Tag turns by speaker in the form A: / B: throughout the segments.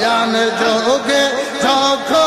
A: জ্ঞান যোগে যখনিতে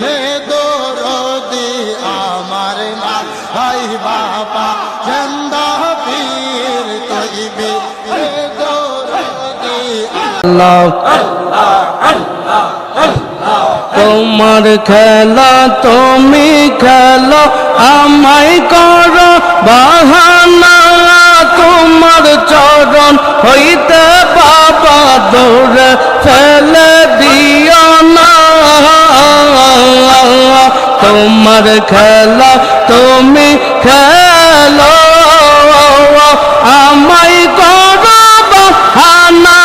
A: হে আমার না ভাই বাবা চন্দা পীর তহিবে হে
B: তোমার খেলা তুমি খেলো, আমায় করো বাহানা, তোমার চরণ হইতে বাবা দৌড়ে তোমার খেলা তুমি খেলো। আমায় করব হানা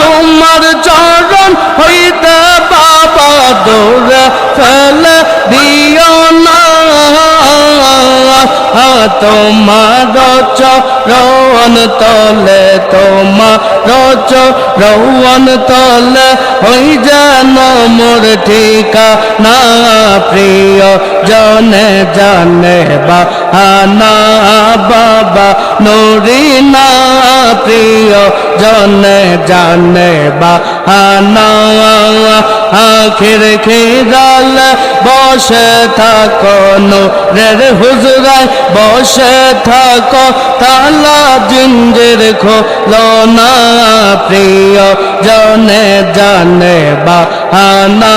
B: তোমার চরণ হইতে বাবা দৌড়ে ফেলে দিও তোমার চরণ তলে তোমার চরণ তলে হই যেন মোর ঠিকানা। প্রিয় জনে জানে বা আনা বাবা নুরিনা প্রিয় জনে জানে বা আনা আখির খিরাল বসে থাকো, নুরের হুজরায় বসে থাকো, তালা জিঞ্জির খোলো না প্রিয় জনে জানে বা হানা